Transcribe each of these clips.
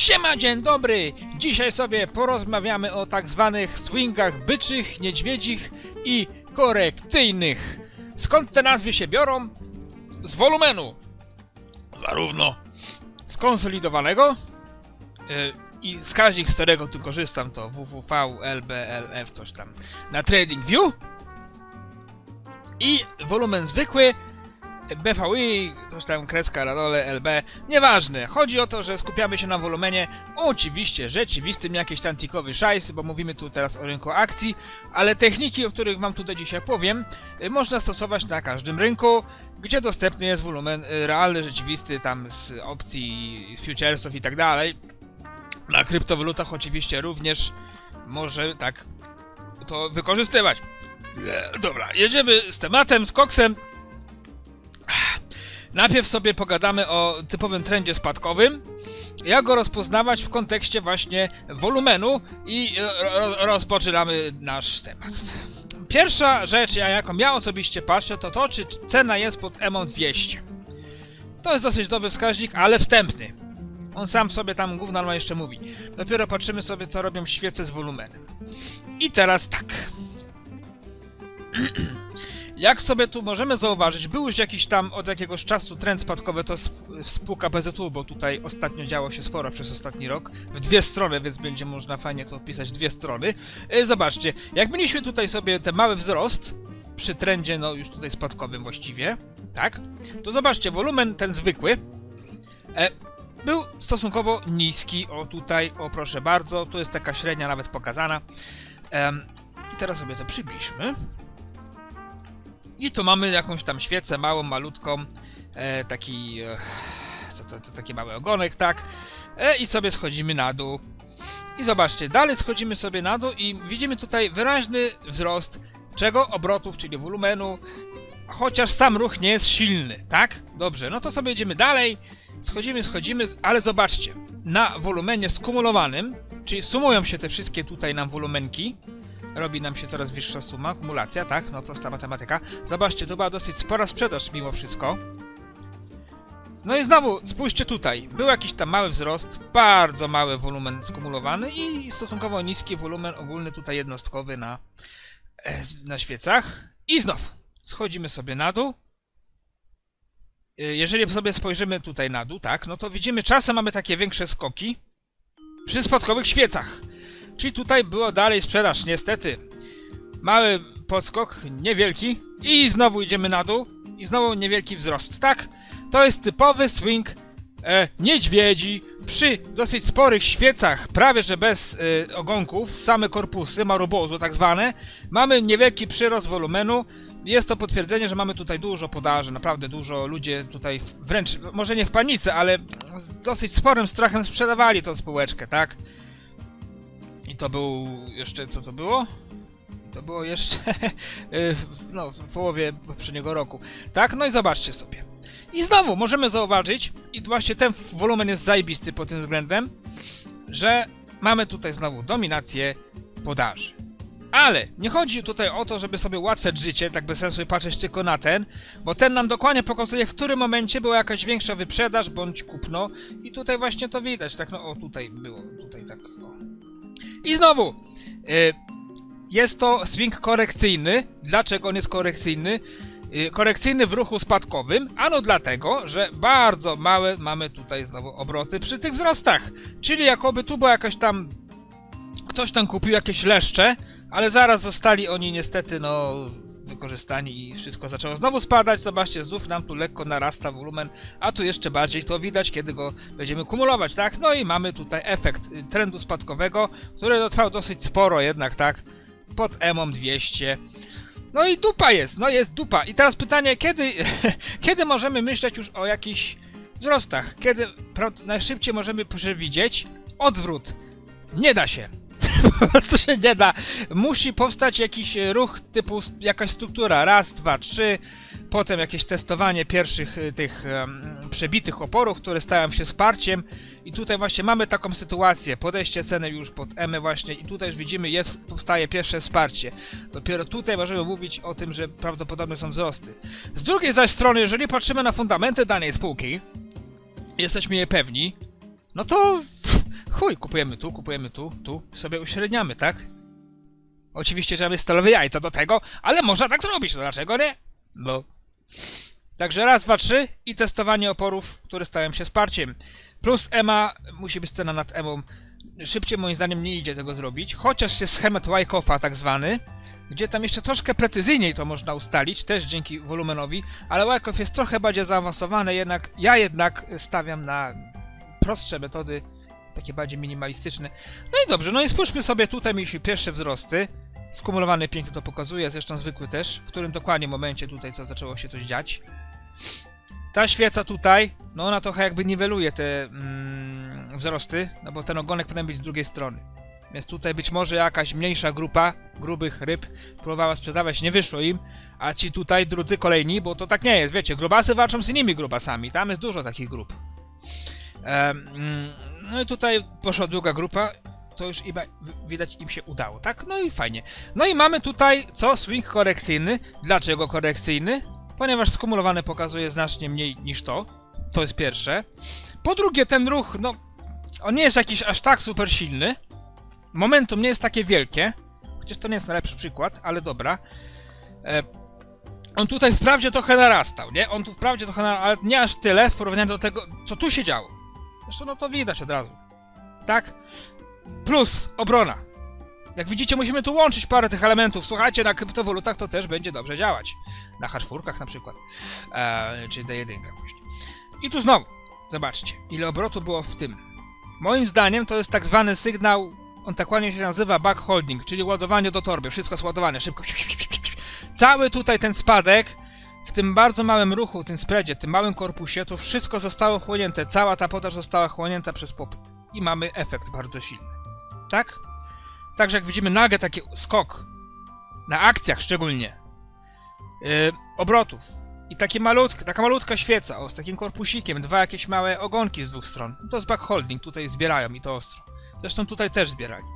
Siema, dzień dobry! Dzisiaj sobie porozmawiamy o tak zwanych swingach byczych, niedźwiedzich i korekcyjnych. Skąd te nazwy się biorą? Z wolumenu. Zarówno skonsolidowanego yy, i wskaźnik, z którego tu korzystam, to wwv, lb, lf, coś tam na TradingView i wolumen zwykły BVI, coś tam kreska na dole, LB, nieważne. Chodzi o to, że skupiamy się na wolumenie, oczywiście rzeczywistym, jakiś tam tikowy szajs, bo mówimy tu teraz o rynku akcji, ale techniki, o których wam tutaj dzisiaj powiem, y, można stosować na każdym rynku, gdzie dostępny jest wolumen y, realny, rzeczywisty, tam z opcji, z futuresów i tak dalej. Na kryptowalutach oczywiście również może tak to wykorzystywać. Dobra, jedziemy z tematem, z koksem. Najpierw sobie pogadamy o typowym trendzie spadkowym. Jak go rozpoznawać w kontekście właśnie wolumenu i e, ro, rozpoczynamy nasz temat. Pierwsza rzecz, ja- jaką ja osobiście patrzę, to to, czy cena jest pod EMO 200. To jest dosyć dobry wskaźnik, ale wstępny. On sam sobie tam gówno ma jeszcze mówi. Dopiero patrzymy sobie, co robią świece z wolumenem. I teraz tak. Jak sobie tu możemy zauważyć, był już jakiś tam od jakiegoś czasu trend spadkowy, to sp- spółka BZU, bo tutaj ostatnio działo się sporo przez ostatni rok, w dwie strony, więc będzie można fajnie to opisać, dwie strony. E, Zobaczcie, jak mieliśmy tutaj sobie ten mały wzrost, przy trendzie, no już tutaj spadkowym właściwie, tak? To zobaczcie, wolumen ten zwykły, e, był stosunkowo niski, o tutaj, o proszę bardzo, tu jest taka średnia nawet pokazana. I teraz sobie to przybliżmy. I tu mamy jakąś tam świecę małą, malutką, e, taki, e, co to, to, taki mały ogonek, tak? E, I sobie schodzimy na dół. I zobaczcie, dalej schodzimy sobie na dół i widzimy tutaj wyraźny wzrost czego? Obrotów, czyli wolumenu, chociaż sam ruch nie jest silny, tak? Dobrze, no to sobie idziemy dalej, schodzimy, schodzimy, ale zobaczcie, na wolumenie skumulowanym, czyli sumują się te wszystkie tutaj nam wolumenki, robi nam się coraz wyższa suma, kumulacja, tak? No prosta matematyka. Zobaczcie, to była dosyć spora sprzedaż mimo wszystko. No i znowu, spójrzcie tutaj. Był jakiś tam mały wzrost, bardzo mały wolumen skumulowany i stosunkowo niski wolumen ogólny tutaj jednostkowy na, e, na świecach. I znów, schodzimy sobie na dół. E, Jeżeli sobie spojrzymy tutaj na dół, tak, no to widzimy czasem mamy takie większe skoki przy spadkowych świecach. Czyli tutaj było dalej sprzedaż, niestety. Mały podskok, niewielki i znowu idziemy na dół i znowu niewielki wzrost, tak? To jest typowy swing e, niedźwiedzi przy dosyć sporych świecach, prawie że bez e, ogonków, same korpusy, marubozu tak zwane. Mamy niewielki przyrost wolumenu. Jest to potwierdzenie, że mamy tutaj dużo podaży, naprawdę dużo. Ludzie tutaj wręcz, może nie w panice, ale z dosyć sporym strachem sprzedawali tą spółeczkę, tak? To był jeszcze, co to było? To było jeszcze, y, no, w połowie poprzedniego roku. Tak, no i zobaczcie sobie. I znowu możemy zauważyć, i właśnie ten wolumen jest zajebisty pod tym względem, że mamy tutaj znowu dominację podaży. Ale nie chodzi tutaj o to, żeby sobie ułatwiać życie, tak bez sensu patrzeć tylko na ten, bo ten nam dokładnie pokazuje, w którym momencie była jakaś większa wyprzedaż bądź kupno i tutaj właśnie to widać, tak no o tutaj było, tutaj tak o. I znowu, y, jest to swing korekcyjny. Dlaczego on jest korekcyjny? Y, Korekcyjny w ruchu spadkowym, ano dlatego, że bardzo małe mamy tutaj znowu obroty przy tych wzrostach. Czyli jakoby tu była jakaś tam. Ktoś tam kupił jakieś leszcze, ale zaraz zostali oni niestety, no. Wykorzystani i wszystko zaczęło znowu spadać. Zobaczcie, znów nam tu lekko narasta wolumen, a tu jeszcze bardziej to widać, kiedy go będziemy kumulować, tak? No i mamy tutaj efekt y, trendu spadkowego, który no, trwał dosyć sporo jednak, tak? Pod EMOM 200. No i dupa jest, no jest dupa. I teraz pytanie, kiedy, kiedy możemy myśleć już o jakichś wzrostach? Kiedy najszybciej możemy przewidzieć odwrót? Nie da się. Prostu się nie da. Musi powstać jakiś ruch typu jakaś struktura. Raz, dwa, trzy. Potem jakieś testowanie pierwszych e, tych em, przebitych oporów, które stają się wsparciem. I tutaj właśnie mamy taką sytuację. Podejście ceny już pod M właśnie i tutaj już widzimy, jest, powstaje pierwsze wsparcie. Dopiero tutaj możemy mówić o tym, że prawdopodobnie są wzrosty. Z drugiej zaś strony, jeżeli patrzymy na fundamenty danej spółki, jesteśmy je pewni, no to chuj, kupujemy tu, kupujemy tu, tu, sobie uśredniamy, tak? Oczywiście, że mamy stalowe jajca do tego, ale można tak zrobić, to dlaczego nie? No. Także raz, dwa, trzy i testowanie oporów, które stają się wsparciem. Plus EMA, musi być scena nad EMą. Szybciej moim zdaniem nie idzie tego zrobić, chociaż jest schemat Wyckofa tak zwany, gdzie tam jeszcze troszkę precyzyjniej to można ustalić, też dzięki wolumenowi, ale Wyckoff jest trochę bardziej zaawansowany, jednak ja jednak stawiam na prostsze metody, takie bardziej minimalistyczne. No i dobrze, no i spójrzmy sobie, tutaj mieliśmy pierwsze wzrosty, skumulowany pięknie to pokazuje, zresztą zwykły też, w którym dokładnie momencie tutaj co zaczęło się coś dziać. Ta świeca tutaj, no ona trochę jakby niweluje te mm, wzrosty, no bo ten ogonek powinien być z drugiej strony. Więc tutaj być może jakaś mniejsza grupa grubych ryb próbowała sprzedawać, nie wyszło im, a ci tutaj drudzy kolejni, bo to tak nie jest, wiecie, grubasy walczą z innymi grubasami, tam jest dużo takich grup. Mm, no i tutaj poszła druga grupa, to już chyba widać im się udało, tak? No i fajnie. No i mamy tutaj co? Swing korekcyjny. Dlaczego korekcyjny? Ponieważ skumulowany pokazuje znacznie mniej niż to. To jest pierwsze. Po drugie, ten ruch, no, on nie jest jakiś aż tak super silny. Momentum nie jest takie wielkie. Chociaż to nie jest najlepszy przykład, ale dobra. E, on tutaj wprawdzie trochę narastał, nie? On tu wprawdzie trochę narastał, ale nie aż tyle w porównaniu do tego, co tu się działo. Zresztą no to widać od razu. Tak? Plus obrona. Jak widzicie, musimy tu łączyć parę tych elementów. Słuchajcie, na kryptowalutach to też będzie dobrze działać. Na H4 na przykład. Eee, czy D1 właśnie. I tu znowu. Zobaczcie, ile obrotu było w tym. Moim zdaniem to jest tak zwany sygnał, on tak ładnie się nazywa backholding, czyli ładowanie do torby. Wszystko jest ładowane, szybko. Cały tutaj ten spadek, w tym bardzo małym ruchu, tym spreadzie, tym małym korpusie, to wszystko zostało chłonięte. Cała ta podaż została chłonięta przez popyt. I mamy efekt bardzo silny. Tak? Także jak widzimy nagle taki skok, na akcjach szczególnie, yy, obrotów i takie malutkie, taka malutka świeca, o, z takim korpusikiem, dwa jakieś małe ogonki z dwóch stron, to jest backholding, tutaj zbierają i to ostro. Zresztą tutaj też zbierali.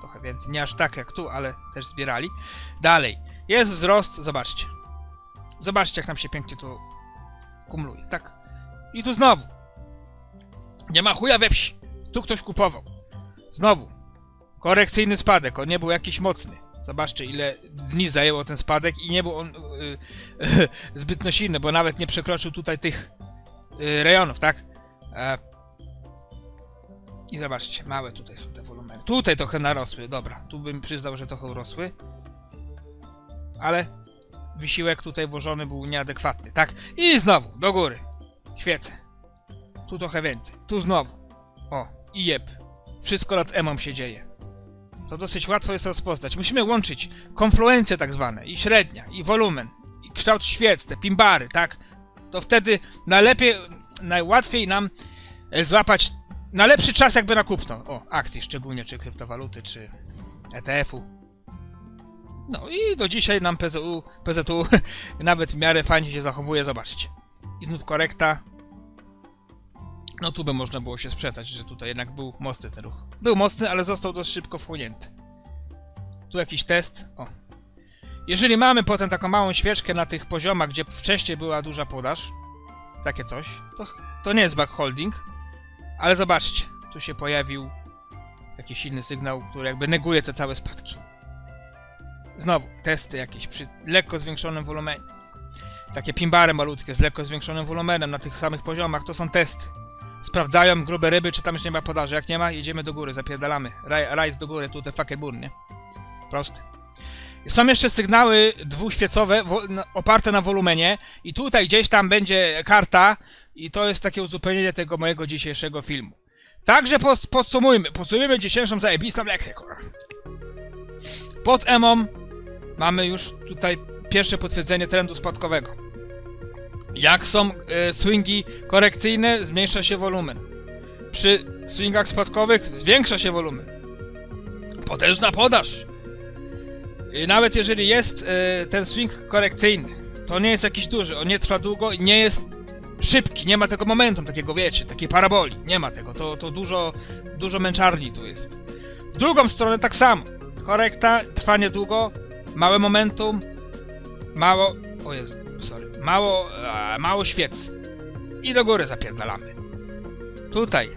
Trochę więcej, nie aż tak jak tu, ale też zbierali. Dalej, jest wzrost, zobaczcie. Zobaczcie jak nam się pięknie to kumuluje, tak? I tu znowu. Nie ma chuja we wsi. Tu ktoś kupował. Znowu. Korekcyjny spadek, on nie był jakiś mocny. Zobaczcie, ile dni zajęło ten spadek i nie był on yy, yy, zbytnio silny, bo nawet nie przekroczył tutaj tych yy, rejonów, tak? E, I zobaczcie, małe tutaj są te wolumeny. Tutaj trochę narosły, dobra, tu bym przyznał, że trochę urosły. Ale wysiłek tutaj włożony był nieadekwatny, tak? I znowu, do góry. Świecę. Tu trochę więcej. Tu znowu. O, i jeb. Wszystko nad emą się dzieje. To dosyć łatwo jest rozpoznać. Musimy łączyć konfluencje tak zwane, i średnia, i wolumen, i kształt świec, te pimbary, tak? To wtedy najlepiej, najłatwiej nam e, złapać na lepszy czas jakby na kupno. O, akcji szczególnie, czy kryptowaluty, czy ETF-u. No i do dzisiaj nam PZU, PZU nawet w miarę fajnie się zachowuje, zobaczcie. I znów korekta. No tu by można było się sprzedać, że tutaj jednak był mocny ten ruch. Był mocny, ale został dość szybko wchłonięty. Tu jakiś test. O. Jeżeli mamy potem taką małą świeczkę na tych poziomach, gdzie wcześniej była duża podaż, takie coś, to, to nie jest backholding, ale zobaczcie, tu się pojawił taki silny sygnał, który jakby neguje te całe spadki. Znowu, testy jakieś przy lekko zwiększonym wolumenie. Takie pimbary malutkie z lekko zwiększonym wolumenem na tych samych poziomach, to są testy. Sprawdzają grube ryby, czy tam już nie ma podaży. Jak nie ma, jedziemy do góry, zapierdalamy. Raj, do góry, tu te fucking bur, nie? Proste. Są jeszcze sygnały dwuświecowe, no, oparte na wolumenie i tutaj gdzieś tam będzie karta i to jest takie uzupełnienie tego mojego dzisiejszego filmu. Także pos, podsumujmy, podsumujmy dzisiejszą zajebistą lekcję, kurwa. Pod emą mamy już tutaj pierwsze potwierdzenie trendu spadkowego. Jak są e, swingi korekcyjne, zmniejsza się wolumen. Przy swingach spadkowych zwiększa się wolumen. Potężna podaż. I nawet jeżeli jest e, ten swing korekcyjny, to nie jest jakiś duży, on nie trwa długo i nie jest szybki, nie ma tego momentum takiego, wiecie, takiej paraboli, nie ma tego, to, to dużo, dużo męczarni tu jest. W drugą stronę tak samo. Korekta, trwa niedługo, małe momentum, mało... O Jezu, sorry. Mało, e, mało świec. I do góry zapierdalamy. Tutaj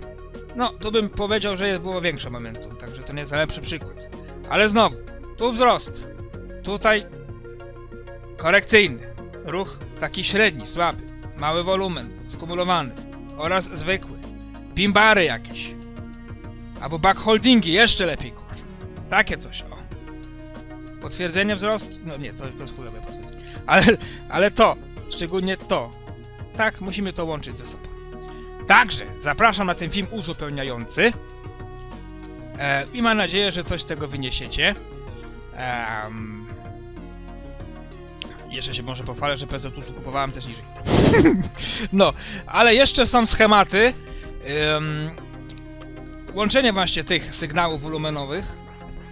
No, tu bym powiedział, że jest było większe momentum, także to nie jest najlepszy przykład. Ale znowu, tu wzrost, tutaj korekcyjny, ruch taki średni, słaby, mały wolumen, skumulowany oraz zwykły, pimbary jakieś, albo backholdingi, jeszcze lepiej, kurwa. Takie coś, o. Potwierdzenie wzrostu? No nie, to, to jest chujowe potwierdzenie. Ale, ale to, szczególnie to, tak, musimy to łączyć ze sobą. Także zapraszam na ten film uzupełniający e, i mam nadzieję, że coś z tego wyniesiecie. Jeszcze się może pochwalę, że PZU tu kupowałem też niżej. no, ale jeszcze są schematy. em, łączenie właśnie tych sygnałów wolumenowych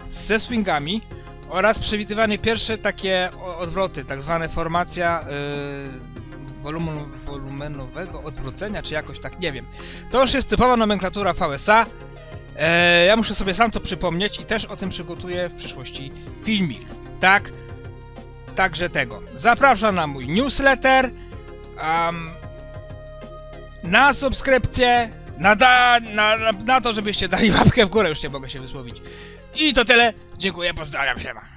ze swingami oraz przewidywane pierwsze takie odwroty, tak zwane formacja yy, wolumen, wolumenowego odwrócenia, czy jakoś tak, nie wiem. To już jest typowa nomenklatura VSA. E, ja muszę sobie sam to przypomnieć i też o tym przygotuję w przyszłości filmik. Tak, także tego. Zapraszam na mój newsletter, am, na subskrypcję, na, da, na, na to, żebyście dali łapkę w górę, już nie mogę się wysłowić. I to tyle. Dziękuję, pozdrawiam się.